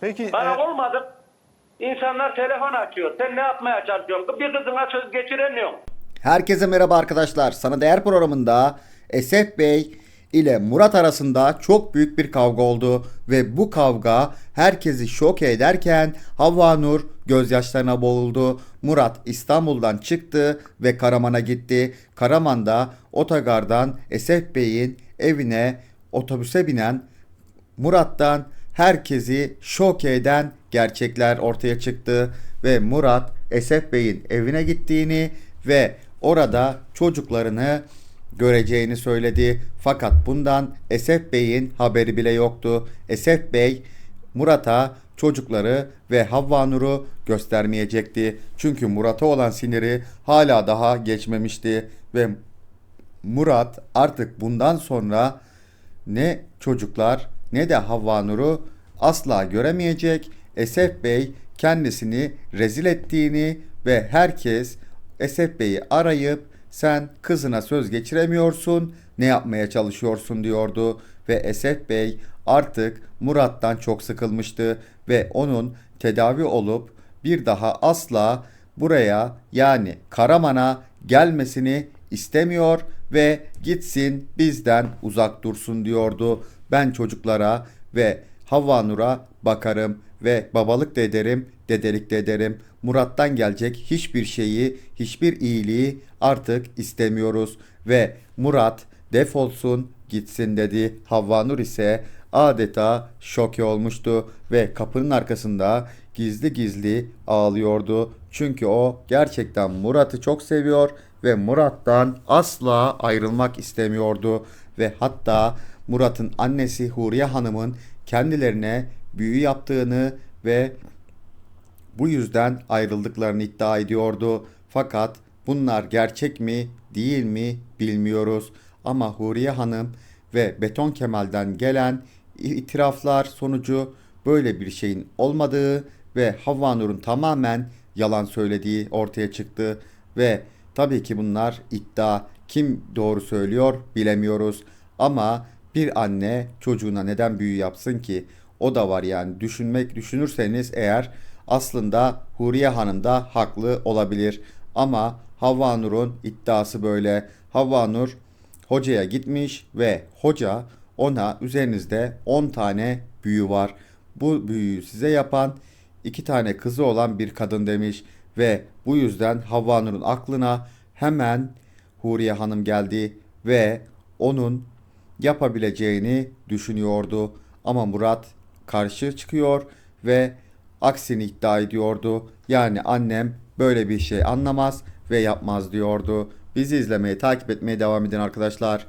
Peki Bana e, olmadı. İnsanlar telefon açıyor. Sen ne yapmaya çalışıyorsun? Bir kızına söz geçiremiyorsun. Herkese merhaba arkadaşlar. Sana Değer programında Esef Bey ile Murat arasında çok büyük bir kavga oldu ve bu kavga herkesi şok ederken Havva Nur gözyaşlarına boğuldu. Murat İstanbul'dan çıktı ve Karaman'a gitti. Karaman'da otogardan Esef Bey'in evine otobüse binen Murat'tan herkesi şok eden gerçekler ortaya çıktı ve Murat Esef Bey'in evine gittiğini ve orada çocuklarını göreceğini söyledi. Fakat bundan Esef Bey'in haberi bile yoktu. Esef Bey Murat'a çocukları ve Havva Nur'u göstermeyecekti. Çünkü Murat'a olan siniri hala daha geçmemişti ve Murat artık bundan sonra ne çocuklar ne de Havva Nur'u asla göremeyecek. Esef Bey kendisini rezil ettiğini ve herkes Esef Bey'i arayıp sen kızına söz geçiremiyorsun ne yapmaya çalışıyorsun? diyordu. Ve Esef Bey artık Murat'tan çok sıkılmıştı ve onun tedavi olup bir daha asla buraya yani Karaman'a gelmesini istemiyor ve gitsin bizden uzak dursun diyordu. Ben çocuklara ve Havva Nur'a bakarım ve babalık da ederim, dedelik de ederim. Murat'tan gelecek hiçbir şeyi, hiçbir iyiliği artık istemiyoruz ve Murat defolsun gitsin dedi. Havva Nur ise adeta şoke olmuştu ve kapının arkasında gizli gizli ağlıyordu. Çünkü o gerçekten Murat'ı çok seviyor ve Murat'tan asla ayrılmak istemiyordu ve hatta Murat'ın annesi Huriye Hanım'ın kendilerine büyü yaptığını ve bu yüzden ayrıldıklarını iddia ediyordu. Fakat bunlar gerçek mi değil mi bilmiyoruz. Ama Huriye Hanım ve Beton Kemal'den gelen itiraflar sonucu böyle bir şeyin olmadığı ve Havva Nur'un tamamen yalan söylediği ortaya çıktı. Ve tabii ki bunlar iddia. Kim doğru söylüyor bilemiyoruz. Ama bir anne çocuğuna neden büyü yapsın ki? O da var yani düşünmek düşünürseniz eğer aslında Huriye Hanım da haklı olabilir. Ama Havva Nur'un iddiası böyle. Havva Nur hocaya gitmiş ve hoca ona üzerinizde 10 tane büyü var. Bu büyüyü size yapan iki tane kızı olan bir kadın demiş ve bu yüzden Havva Nur'un aklına hemen Huriye Hanım geldi ve onun yapabileceğini düşünüyordu. Ama Murat karşı çıkıyor ve aksini iddia ediyordu. Yani annem böyle bir şey anlamaz ve yapmaz diyordu. Bizi izlemeye, takip etmeye devam edin arkadaşlar.